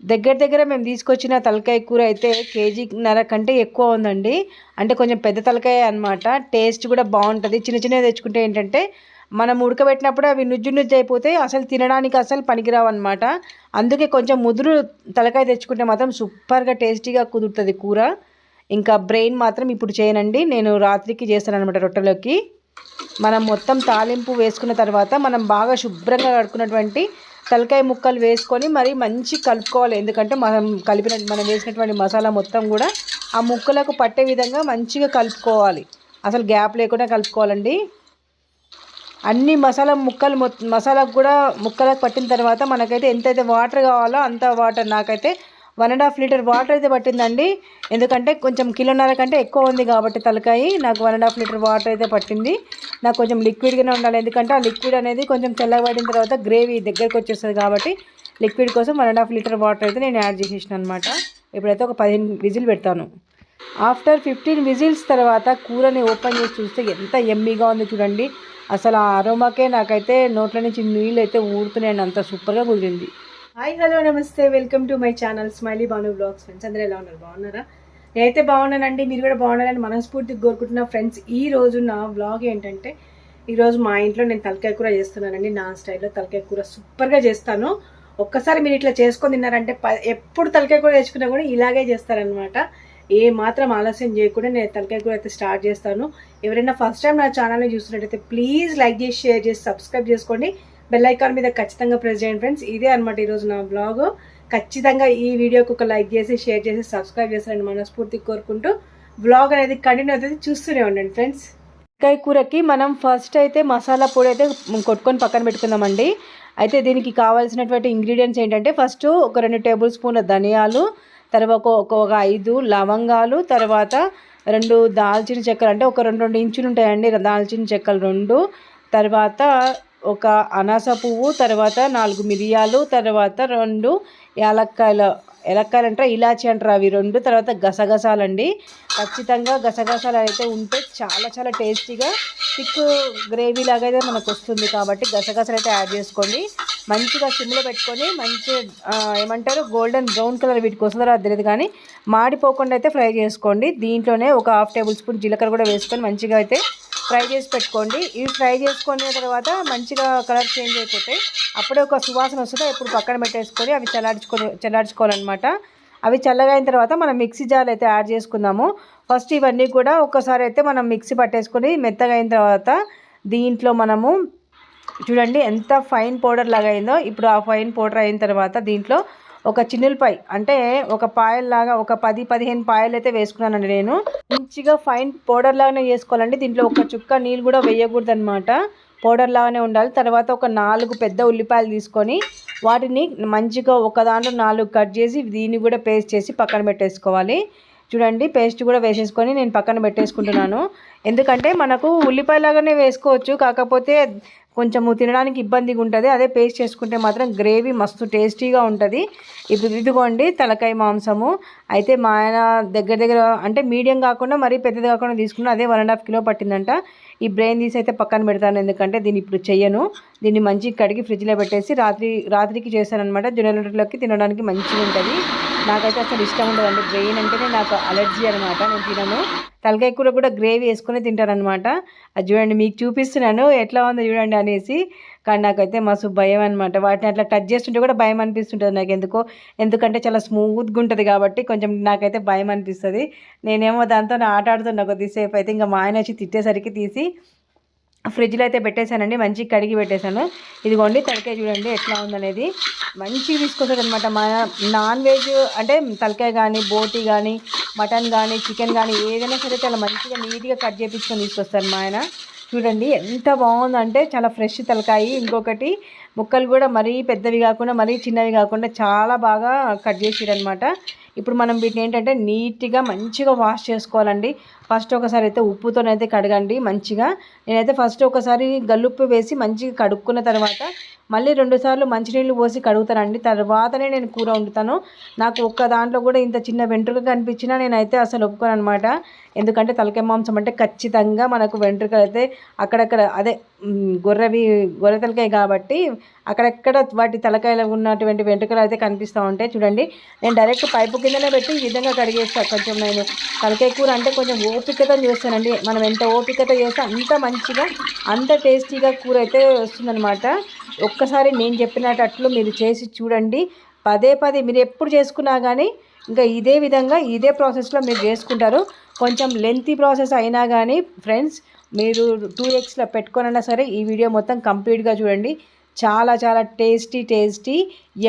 దగ్గర దగ్గర మేము తీసుకొచ్చిన తలకాయ కూర అయితే కేజీన్నర కంటే ఎక్కువ ఉందండి. అంటే కొంచెం పెద్ద తలకాయ అనమాట టేస్ట్ కూడా బాగుంటుంది. చిన్న చిన్నవి తెచ్చుకుంటే ఏంటంటే మనం ఉడకబెట్టినప్పుడు అవి నుజ్జు నుజ్జు అయిపోతే అసలు తినడానికి అసలు పనికిరావు అనమాట అందుకే కొంచెం ముదురు తలకాయ తెచ్చుకుంటే మాత్రం సూపర్గా టేస్టీగా కుదురుతుంది కూర. ఇంకా బ్రెయిన్ మాత్రం ఇప్పుడు చేయనండి. నేను రాత్రికి చేస్తాను అనమాట రొట్టెలోకి. మనం మొత్తం తాలింపు వేసుకున్న తర్వాత మనం బాగా శుభ్రంగా కడుకున్నటువంటి తలకాయ ముక్కలు వేసుకొని మరి మంచి కలుపుకోవాలి. ఎందుకంటే మనం కలిపిన మనం వేసినటువంటి మసాలా మొత్తం కూడా ఆ ముక్కలకు పట్టే విధంగా మంచిగా కలుపుకోవాలి. అసలు గ్యాప్ లేకుండా కలుపుకోవాలండి. అన్ని మసాలా ముక్కలు మొ- మసాలాకు కూడా ముక్కలకు పట్టిన తర్వాత మనకైతే ఎంతైతే వాటర్ కావాలో అంత వాటర్ నాకైతే one and half litre water అయితే పట్టిందండి. ఎందుకంటే కొంచెం కిలోన్నర కంటే ఎక్కువ ఉంది కాబట్టి తలకాయి. నాకు one and half litre water అయితే పట్టింది. నాకు కొంచెం లిక్విడ్గానే ఉండాలి. ఎందుకంటే ఆ లిక్విడ్ అనేది కొంచెం తెల్లబడిన తర్వాత గ్రేవీ దగ్గరకు వచ్చేస్తుంది కాబట్టి లిక్విడ్ కోసం one and half litre water అయితే నేను యాడ్ చేసేసిన అనమాట ఇప్పుడైతే ఒక పదిహేను విజిల్ పెడతాను. ఆఫ్టర్ ఫిఫ్టీన్ విజిల్స్ తర్వాత కూరని ఓపెన్ చేసి చూస్తే ఎంత ఎమ్మీగా ఉంది చూడండి. అసలు ఆ అరోమాకే నాకైతే నోట్ల నుంచి నీళ్ళు అయితే ఊరుతున్నాయండి. అంత సూపర్గా కుదిరింది. హాయ్ హలో నమస్తే. Welcome to my channel Smiley Banu vlogs. Friends అందరూ ఎలా ఉన్నారు? బాగున్నారా? నేనైతే బాగున్నానండి. మీరు కూడా బాగున్నారని మనస్ఫూర్తిగా కోరుకుంటున్నా. ఫ్రెండ్స్ ఈ రోజు నా బ్లాగ్ ఏంటంటే ఈరోజు మా ఇంట్లో నేను తలకాయ కూర చేస్తున్నానండి. నా స్టైల్లో తలకాయ కూర సూపర్గా చేస్తాను. ఒక్కసారి మీరు ఇట్లా చేసుకొని తిన్నారంటే ప- ఎప్పుడు తలకాయ కూర తెచ్చుకున్నా కూడా ఇలాగే చేస్తారనమాట ఏ మాత్రం ఆలస్యం చేయకుండా నేను తలకాయ కూర అయితే స్టార్ట్ చేస్తాను. ఎవరైనా ఫస్ట్ టైం నా ఛానల్ని చూస్తున్నట్టయితే ప్లీజ్ లైక్ చేసి షేర్ చేసి సబ్స్క్రైబ్ చేసుకోండి. బెల్ ఐకాన్ మీద ఖచ్చితంగా ప్రెస్ చేయండి ఫ్రెండ్స్ ఇదే అనమాట ఈరోజు నా బ్లాగ్ ఖచ్చితంగా ఈ వీడియోకి ఒక లైక్ చేసి షేర్ చేసి సబ్స్క్రైబ్ చేస్తారని మనస్ఫూర్తి కోరుకుంటూ బ్లాగ్ అనేది కంటిన్యూ అవుతుంది. చూస్తూనే ఉండండి ఫ్రెండ్స్ వంకాయ కూరకి మనం ఫస్ట్ అయితే మసాలా పొడి అయితే కొట్టుకొని పక్కన పెట్టుకుందామండి. అయితే దీనికి కావాల్సినటువంటి ఇంగ్రీడియంట్స్ ఏంటంటే ఫస్ట్ ఒక రెండు టేబుల్ స్పూన్ల ధనియాలు తర్వాత ఒక ఒక ఐదు లవంగాలు తర్వాత రెండు దాల్చిన చెక్కలు అంటే ఒక రెండు రెండు ఇంచులు ఉంటాయండి దాల్చిన చెక్కలు రెండు తర్వాత ఒక అనాస పువ్వు తర్వాత నాలుగు మిరియాలు తర్వాత రెండు యాలక్కాయలు ఎలక్కాయలు అంటారా ఇలాచి అంటారు అవి రెండు తర్వాత గసగసాలండి. ఖచ్చితంగా గసగసాలు అయితే ఉంటే చాలా చాలా టేస్టీగా థిక్ గ్రేవీ లాగా అయితే మనకు వస్తుంది కాబట్టి గసగసాలు అయితే యాడ్ చేసుకోండి. మంచిగా సిమ్లో పెట్టుకొని మంచి ఏమంటారు గోల్డెన్ బ్రౌన్ కలర్ వీటికి వస్తుందో అది తెలియదు కానీ మాడిపోకుండా అయితే ఫ్రై చేసుకోండి. దీంట్లోనే ఒక హాఫ్ టేబుల్ స్పూన్ జీలకర్ర కూడా వేసుకొని మంచిగా అయితే ఫ్రై చేసి పెట్టుకోండి. ఇవి ఫ్రై చేసుకున్న తర్వాత మంచిగా కలర్ చేంజ్ అయిపోతాయి. అప్పుడే ఒక సువాసన వస్తుంది. ఇప్పుడు పక్కన పెట్టేసుకొని అవి చల్లార్చుకొని చల్లార్చుకోవాలన్నమాట. అవి చల్లగా అయిన తర్వాత మనం మిక్సీ జార్లు అయితే యాడ్ చేసుకుందాము. ఫస్ట్ ఇవన్నీ కూడా ఒక్కసారి అయితే మనం మిక్సీ పట్టేసుకొని మెత్తగా అయిన తర్వాత దీంట్లో మనము చూడండి ఎంత ఫైన్ పౌడర్ లాగా అయిందో. ఇప్పుడు ఆ ఫైన్ పౌడర్ అయిన తర్వాత దీంట్లో ఒక చిన్నులపై అంటే ఒక పాయల్లాగా ఒక పది పదిహేను పాయలు అయితే వేసుకున్నానండి నేను. మంచిగా ఫైన్ పౌడర్ లాగానే వేసుకోవాలండి దీంట్లో ఒక చుక్క నీళ్ళు కూడా వేయకూడదు అనమాట పౌడర్ లాగానే ఉండాలి. తర్వాత ఒక నాలుగు పెద్ద ఉల్లిపాయలు తీసుకొని వాటిని మంచిగా ఒక దాంట్లో నాలుగు కట్ చేసి దీన్ని కూడా పేస్ట్ చేసి పక్కన పెట్టేసుకోవాలి. చూడండి పేస్ట్ కూడా వేసేసుకొని నేను పక్కన పెట్టేసుకుంటున్నాను. ఎందుకంటే మనకు ఉల్లిపాయ లాగానే వేసుకోవచ్చు. కాకపోతే కొంచెము తినడానికి ఇబ్బందిగా ఉంటుంది అదే పేస్ట్ చేసుకుంటే మాత్రం గ్రేవీ మస్తు టేస్టీగా ఉంటుంది. ఇప్పుడు ఇదిగోండి తలకాయ మాంసము. అయితే మా ఆయన దగ్గర దగ్గర అంటే మీడియం కాకుండా మరీ పెద్దది కాకుండా తీసుకున్నా అదే వన్ అండ్ హాఫ్ కిలో పట్టిందంట. ఈ బ్రెయిన్ తీసి అయితే పక్కన పెడతాను ఎందుకంటే దీన్ని ఇప్పుడు చెయ్యను. దీన్ని మంచిగా కడిగి ఫ్రిడ్జ్లో పెట్టేసి రాత్రి రాత్రికి చేశానమాట జొన్నలలోకి తినడానికి మంచిగా ఉంటుంది నాకైతే అసలు ఇష్టం ఉండదండి. బ్రెయిన్ అంటేనే నాకు అలర్జీ అనమాట నేను తినను. తలకాయ కూర కూడా గ్రేవీ వేసుకునే తింటారనమాట అది చూడండి మీకు చూపిస్తున్నాను. ఎట్లా ఉందో చూడండి అనేసి. కానీ నాకైతే మస్తు భయం అనమాట వాటిని అట్లా టచ్ చేస్తుంటే కూడా భయం అనిపిస్తుంటుంది నాకు ఎందుకో ఎందుకంటే చాలా స్మూత్గా ఉంటుంది కాబట్టి కొంచెం నాకైతే భయం అనిపిస్తుంది. నేనేమో దాంతో ఆట ఆడుతున్నా కొద్దిసేపు. అయితే ఇంకా మా ఆయన వచ్చి తిట్టేసరికి తీసి ఫ్రిడ్జ్లో అయితే పెట్టేశానండి మంచిగా కడిగి పెట్టేశాను. ఇదిగోండి తలకాయ చూడండి ఎట్లా ఉందనేది. మంచిగా తీసుకొస్తాడు అనమాట మా నాన్ వెజ్ అంటే తలకాయ కానీ బోటి కానీ మటన్ కానీ చికెన్ కానీ ఏదైనా సరే చాలా మంచిగా నీట్గా కట్ చేపించుకొని తీసుకొస్తారు మా ఆయన. చూడండి ఎంత బాగుందంటే చాలా ఫ్రెష్ తలకాయ. ఇంకొకటి ముక్కలు కూడా మరీ పెద్దవి కాకుండా మరీ చిన్నవి కాకుండా చాలా బాగా కట్ చేసిరనమాట. ఇప్పుడు మనం వీటిని ఏంటంటే నీట్గా మంచిగా వాష్ చేసుకోవాలండి. ఫస్ట్ ఒకసారి అయితే ఉప్పుతోనైతే కడగండి మంచిగా. నేనైతే ఫస్ట్ ఒకసారి గల్లుప్పు వేసి మంచిగా కడుక్కున్న తర్వాత మళ్ళీ రెండుసార్లు మంచినీళ్ళు పోసి కడుగుతానండి. తర్వాతనే నేను కూర వండుతాను. నాకు ఒక్క దాంట్లో కూడా ఇంత చిన్న వెంట్రుక కనిపించినా నేనైతే అసలు ఒప్పుకోను అనమాట ఎందుకంటే తలకాయ మాంసం అంటే ఖచ్చితంగా మనకు వెంట్రుకలు అయితే అక్కడక్కడ అదే గొర్రెవి గొర్రె తలకాయ కాబట్టి అక్కడక్కడ వాటి తలకాయలు ఉన్నటువంటి వెంట్రుకలు అయితే కనిపిస్తూ ఉంటాయి. చూడండి నేను డైరెక్ట్ పైపుకి గిన్నెలో పెట్టి ఈ విధంగా కడిగేస్తాను కొంచెం నేను తలకాయ కూర అంటే కొంచెం ఓపికతో చేస్తానండి. మనం ఎంత ఓపికతో చేస్తే అంత మంచిగా అంత టేస్టీగా కూర అయితే వస్తుందన్నమాట. ఒక్కసారి నేను చెప్పినట్లు మీరు చేసి చూడండి. పదే పదే మీరు ఎప్పుడు చేసుకున్నా కానీ ఇంకా ఇదే విధంగా ఇదే ప్రాసెస్లో మీరు చేసుకుంటారు. కొంచెం లెంతీ ప్రాసెస్ అయినా కానీ ఫ్రెండ్స్ మీరు టూ ఎక్స్లో పెట్టుకోనన్నా సరే ఈ వీడియో మొత్తం కంప్లీట్గా చూడండి. చాలా చాలా టేస్టీ టేస్టీ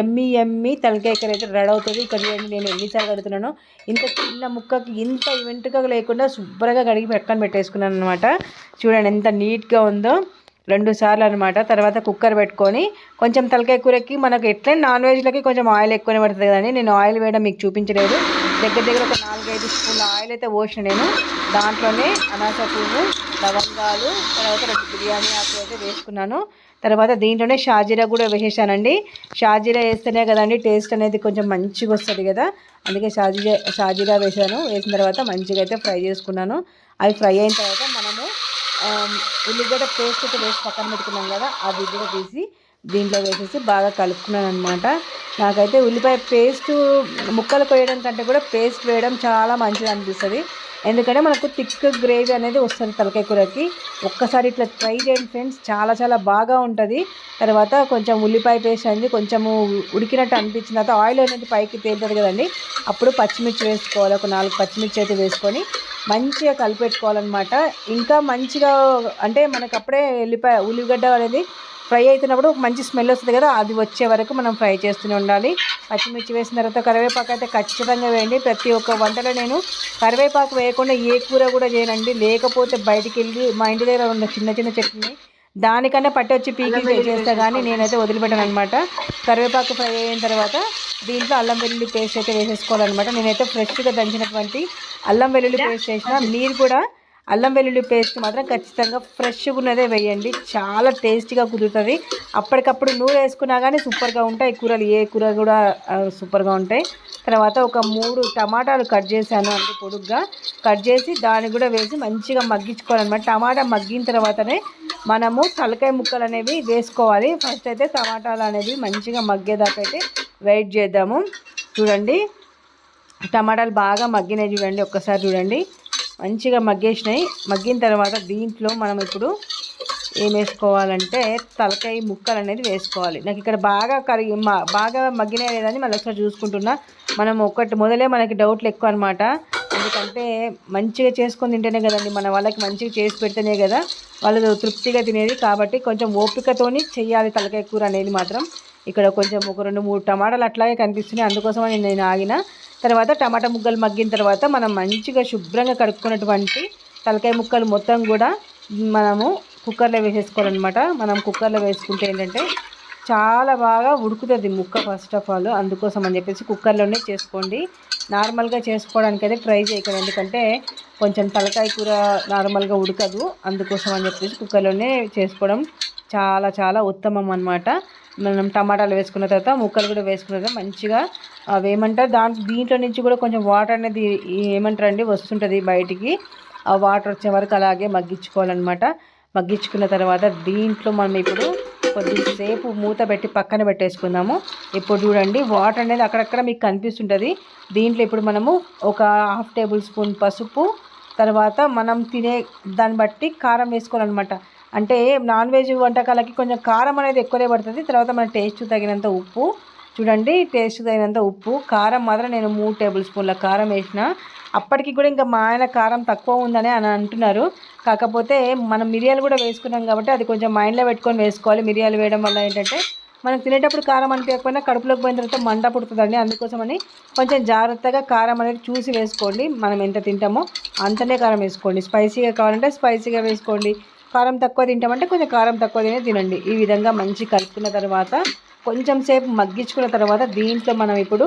ఎమ్మి ఎమ్మి తలకాయ కర్రీ అయితే రెడీ అవుతుంది. ఇక్కడ చూడండి నేను ఎన్నిసార్లు కడుగుతున్నాను. ఇంత చిన్న ముక్కకి ఇంత ఈవెంట్గా లేకుండా శుభ్రంగా కడిగి పక్కన పెట్టేసుకున్నాను అనమాట చూడండి ఎంత నీట్గా ఉందో. రెండు సార్లు అనమాట తర్వాత కుక్కర్ పెట్టుకొని కొంచెం తలకాయ కూరకి మనకు ఎట్లయినా నాన్ వెజ్లకి కొంచెం ఆయిల్ ఎక్కువనే పడుతుంది కదండి. నేను ఆయిల్ వేయడం మీకు చూపించలేదు. దగ్గర దగ్గర ఒక నాలుగైదు స్పూన్ల ఆయిల్ అయితే పోసిన నేను. దాంట్లోనే అనాస పువ్వు లవంగాలు తర్వాత రెండు బిర్యానీ ఆకు అయితే వేసుకున్నాను. తర్వాత దీంట్లోనే షాజీరా కూడా వేసేసానండి. షాజీరా వేస్తేనే కదండి టేస్ట్ అనేది కొంచెం మంచిగా వస్తుంది కదా. అందుకే షాజీరా షాజీరా వేసాను. వేసిన తర్వాత మంచిగా అయితే ఫ్రై చేసుకున్నాను. అవి ఫ్రై అయిన తర్వాత మనము ఉల్లిగడ్డ పేస్ట్ అయితే వేసి పక్కన పెట్టుకున్నాం కదా అది కూడా తీసి దీంట్లో వేసేసి బాగా కలుపుకున్నాను అనమాట నాకైతే ఉల్లిపాయ పేస్ట్ ముక్కలు కొయ్యడం కంటే కూడా పేస్ట్ వేయడం చాలా మంచిది అనిపిస్తుంది ఎందుకంటే మనకు థిక్ గ్రేవీ అనేది వస్తుంది తలకాయ కూరకి. ఒక్కసారి ఇట్లా ట్రై చేయండి ఫ్రెండ్స్. చాలా చాలా బాగా ఉంటుంది. తర్వాత కొంచెం ఉల్లిపాయ పేస్ట్ అనేది కొంచెము ఉడికినట్టు అనిపించిన తర్వాత ఆయిల్ అనేది పైకి తేలుతుంది కదండి. అప్పుడు పచ్చిమిర్చి వేసుకోవాలి. ఒక నాలుగు పచ్చిమిర్చి అయితే వేసుకొని మంచిగా కలిపెట్టుకోవాలన్నమాట. ఇంకా మంచిగా అంటే మనకు అప్పుడే ఉల్లిపాయ ఉల్లిగడ్డ అనేది ఫ్రై అవుతున్నప్పుడు ఒక మంచి స్మెల్ వస్తుంది కదా అది వచ్చే వరకు మనం ఫ్రై చేస్తూనే ఉండాలి. పచ్చిమిర్చి వేసిన తర్వాత కరివేపాకు అయితే ఖచ్చితంగా వేయండి. ప్రతి ఒక్క వంటలో నేను కరివేపాకు వేయకుండా ఏ కూర కూడా చేయనండి. లేకపోతే బయటికి వెళ్ళి మా ఇంటి దగ్గర ఉన్న చిన్న చిన్న చెట్లని దానికన్నా పట్టి వచ్చి పీకి చేస్తా కానీ నేనైతే వదిలిపెట్టాను అనమాట కరివేపాకు ఫ్రై అయిన తర్వాత దీంట్లో అల్లం వెల్లుల్లి పేస్ట్ అయితే వేసేసుకోవాలన్నమాట. నేనైతే ఫ్రెష్గా దంచినటువంటి అల్లం వెల్లుల్లి పేస్ట్ వేసిన మీరు కూడా అల్లం వెల్లుల్లి పేస్ట్ మాత్రం ఖచ్చితంగా ఫ్రెష్గా ఉన్నదే వేయండి. చాలా టేస్టీగా కుదురుతుంది. అప్పటికప్పుడు నూనె వేసుకున్నా కానీ సూపర్గా ఉంటాయి. కూరలు ఏ కూర కూడా సూపర్గా ఉంటాయి. తర్వాత ఒక మూడు టమాటాలు కట్ చేశాను అంటే పొడుగ్గా. కట్ చేసి దాన్ని కూడా వేసి మంచిగా మగ్గించుకోవాలన్నమాట. టమాటా మగ్గిన తర్వాతనే మనము తలకాయ ముక్కలు అనేవి వేసుకోవాలి. ఫస్ట్ అయితే టమాటాలు అనేవి మంచిగా మగ్గేదాకా అయితే వెయిట్ చేద్దాము. చూడండి. టమాటాలు బాగా మగ్గినాయి చూడండి. ఒక్కసారి చూడండి. మంచిగా మగ్గేసినాయి. మగ్గిన తర్వాత దీంట్లో మనం ఇప్పుడు ఏం వేసుకోవాలంటే తలకాయ ముక్కలు అనేది వేసుకోవాలి. నాకు ఇక్కడ బాగా కరిగి మా- బాగా మగ్గినాయి లేదని మళ్ళీ ఒకసారి చూసుకుంటున్నా. మనం ఒకటి మొదలే మనకి డౌట్లు ఎక్కువ అనమాట ఎందుకంటే మంచిగా చేసుకొని తింటేనే కదండి మన వాళ్ళకి మంచిగా చేసి పెడితేనే కదా వాళ్ళు తృప్తిగా తినేది. కాబట్టి కొంచెం ఓపికతోని చెయ్యాలి తలకాయ కూర అనేది మాత్రం. ఇక్కడ కొంచెం ఒక రెండు మూడు టమాటాలు అట్లాగే కనిపిస్తున్నాయి. అందుకోసమని నేను ఆగిన. తర్వాత టమాటా ముక్కలు మగ్గిన తర్వాత మనం మంచిగా శుభ్రంగా కడుక్కున్నటువంటి తలకాయ ముక్కలు మొత్తం కూడా మనము కుక్కర్లో వేసేసుకోవాలన్నమాట. మనం కుక్కర్లో వేసుకుంటే ఏంటంటే చాలా బాగా ఉడుకుతుంది ముక్క ఫస్ట్ ఆఫ్ ఆల్ అందుకోసం అని చెప్పేసి కుక్కర్లోనే చేసుకోండి. నార్మల్గా చేసుకోవడానికి అయితే ట్రై చేయకండి. ఎందుకంటే కొంచెం తలకాయ కూర నార్మల్గా ఉడకదు. అందుకోసం అని చెప్పేసి కుక్కర్లోనే చేసుకోవడం చాలా చాలా ఉత్తమం అనమాట మనం టమాటాలు వేసుకున్న తర్వాత ముక్కలు కూడా వేసుకున్న తర్వాత మంచిగా అవి ఏమంటారు దాంట్లో దీంట్లో నుంచి కూడా కొంచెం వాటర్ అనేది ఏమంటారండి వస్తుంటుంది బయటికి. ఆ వాటర్ వచ్చే వరకు అలాగే మగ్గించుకోవాలన్నమాట. మగ్గించుకున్న తర్వాత దీంట్లో మనం ఇప్పుడు కొద్దిసేపు మూత పెట్టి పక్కన పెట్టేసుకుందాము. ఇప్పుడు చూడండి వాటర్ అనేది అక్కడక్కడ మీకు కనిపిస్తుంటుంది. దీంట్లో ఇప్పుడు మనము ఒక హాఫ్ టేబుల్ స్పూన్ పసుపు తర్వాత మనం తినే దాన్ని బట్టి కారం వేసుకోవాలన్నమాట. అంటే నాన్ వెజ్ వంటకాలకి కొంచెం కారం అనేది ఎక్కువనే పడుతుంది. తర్వాత మన టేస్ట్ తగినంత ఉప్పు. చూడండి టేస్ట్ తగినంత ఉప్పు కారం మాత్రం నేను మూడు టేబుల్ స్పూన్ల కారం వేసిన. అప్పటికి కూడా ఇంకా మా ఆయన కారం తక్కువ ఉందని అని అంటున్నారు. కాకపోతే మనం మిరియాలు కూడా వేసుకున్నాం కాబట్టి అది కొంచెం మైండ్లో పెట్టుకొని వేసుకోవాలి. మిరియాలు వేయడం వల్ల ఏంటంటే మనం తినేటప్పుడు కారం అనిపించకపోయినా కడుపులోకి పోయిన తర్వాత మంట పుడుతుందండి. అందుకోసమని కొంచెం జాగ్రత్తగా కారం అనేది చూసి వేసుకోండి. మనం ఎంత తింటామో అంతనే కారం వేసుకోండి. స్పైసీగా కావాలంటే స్పైసీగా వేసుకోండి. కారం తక్కువ తింటామంటే కొంచెం కారం తక్కువ తినే తినండి. ఈ విధంగా మంచి కలుపుకున్న తర్వాత కొంచెం సేపు మగ్గించుకున్న తర్వాత దీంట్లో మనం ఇప్పుడు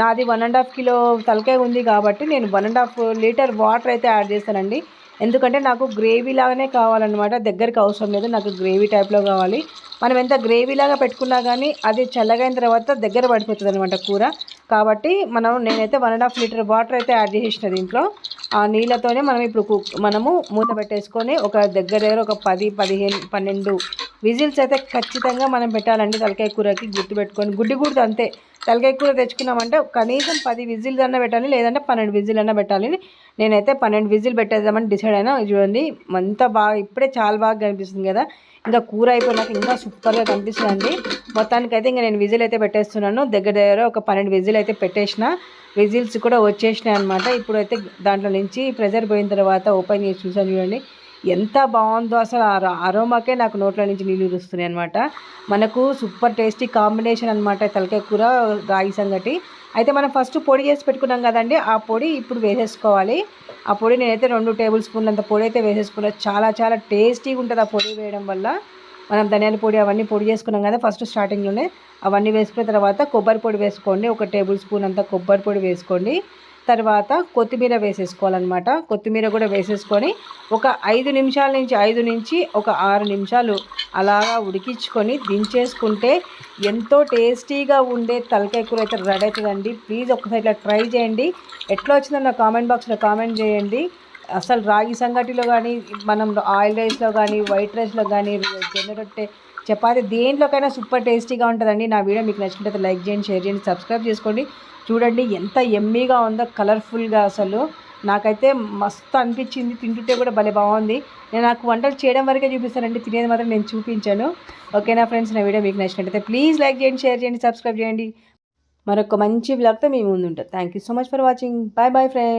నాది వన్ అండ్ హాఫ్ కిలో తలకాయ ఉంది కాబట్టి నేను one and half litre water అయితే యాడ్ చేస్తానండి. ఎందుకంటే నాకు గ్రేవీ లాగానే కావాలన్నమాట. దగ్గరికి అవసరం లేదు నాకు గ్రేవీ టైప్లో కావాలి. మనం ఎంత గ్రేవీ లాగా పెట్టుకున్నా కానీ అది చల్లగైన తర్వాత దగ్గర పడిపోతుంది అనమాట కూర. కాబట్టి మనం నేనైతే one and half litre water అయితే యాడ్ చేసిన దీంట్లో. ఆ నీళ్ళతోనే మనం ఇప్పుడు కుక్ మనము మూత పెట్టేసుకొని ఒక దగ్గర దగ్గర ఒక పది పదిహేను పన్నెండు విజిల్స్ అయితే ఖచ్చితంగా మనం పెట్టాలండి తలకాయ కూరకి గుర్తు పెట్టుకొని. గుడ్డి గుడ్డు అంతే. తలకాయ కూర తెచ్చుకున్నామంటే కనీసం పది విజిల్స్ అన్నా పెట్టాలి లేదంటే పన్నెండు విజిల్ అన్నా పెట్టాలి. నేనైతే పన్నెండు విజిల్ పెట్టేద్దామని డిసైడ్ అయినా చూడండి అంత బాగా ఇప్పుడే చాలా బాగా కనిపిస్తుంది కదా. ఇంకా కూర అయిపోయినాక ఇంకా సూపర్గా కనిపిస్తుంది అండి మొత్తానికైతే ఇంకా నేను విజిల్ అయితే పెట్టేస్తున్నాను. దగ్గర దగ్గర ఒక పన్నెండు విజిల్ అయితే పెట్టేసిన. విజిల్స్ కూడా వచ్చేసినాయి అనమాట ఇప్పుడైతే దాంట్లో నుంచి ప్రెజర్ పోయిన తర్వాత ఓపెన్ చేసి చూసాను చూడండి. ఎంత బాగుందో అసలు ఆ అరోమాకే నాకు నోట్లో నుంచి నీళ్ళు వస్తున్నాయి అనమాట మనకు సూపర్ టేస్టీ కాంబినేషన్ అనమాట తలకాయ కూర రాగి సంగటి. అయితే మనం ఫస్ట్ పొడి చేసి పెట్టుకున్నాం కదండి ఆ పొడి ఇప్పుడు వేసేసుకోవాలి. ఆ పొడి నేనైతే రెండు టేబుల్ స్పూన్లు అంత పొడి అయితే వేసేసుకున్నా. చాలా చాలా టేస్టీగా ఉంటుంది ఆ పొడి వేయడం వల్ల. మనం ధనియాల పొడి అవన్నీ పొడి చేసుకున్నాం కదా ఫస్ట్ స్టార్టింగ్లోనే అవన్నీ వేసుకున్న తర్వాత కొబ్బరి పొడి వేసుకోండి. ఒక టేబుల్ స్పూన్ అంత కొబ్బరి పొడి వేసుకోండి. తర్వాత కొత్తిమీర వేసేసుకోవాలన్నమాట. కొత్తిమీర కూడా వేసేసుకొని ఒక ఐదు నిమిషాల నుంచి ఐదు నుంచి ఒక ఆరు నిమిషాలు అలాగా ఉడికించుకొని దించేసుకుంటే ఎంతో టేస్టీగా ఉండే తలకాయ కూర అయితే రెడీ అవుతుందండి. ప్లీజ్ ఒకసారి ఇట్లా ట్రై చేయండి. ఎట్లా వచ్చిందో నా కామెంట్ బాక్స్లో కామెంట్ చేయండి. అసలు రాగి సంగటిలో కానీ మనం ఆయిల్ రైస్లో కానీ వైట్ రైస్లో కానీ జొన్న రొట్టె చపాతి దేంట్లోకైనా సూపర్ టేస్టీగా ఉంటుందండి. నా వీడియో మీకు నచ్చినట్లయితే లైక్ చేయండి షేర్ చేయండి సబ్స్క్రైబ్ చేసుకోండి. చూడండి ఎంత ఎమ్మీగా ఉందో కలర్ఫుల్గా అసలు. నాకైతే మస్తు అనిపించింది. తింటుంటే కూడా భలే బాగుంది. నేను నాకు వంటలు చేయడం వరకే చూపిస్తానండి. తినేది మాత్రం నేను చూపించాను. ఓకేనా ఫ్రెండ్స్? నా వీడియో మీకు నచ్చినట్లయితే ప్లీజ్ లైక్ చేయండి షేర్ చేయండి సబ్స్క్రైబ్ చేయండి. మరొక మంచి బ్లాగ్తో మీ ముందు ఉంటాం thank you so much for watching bye bye friends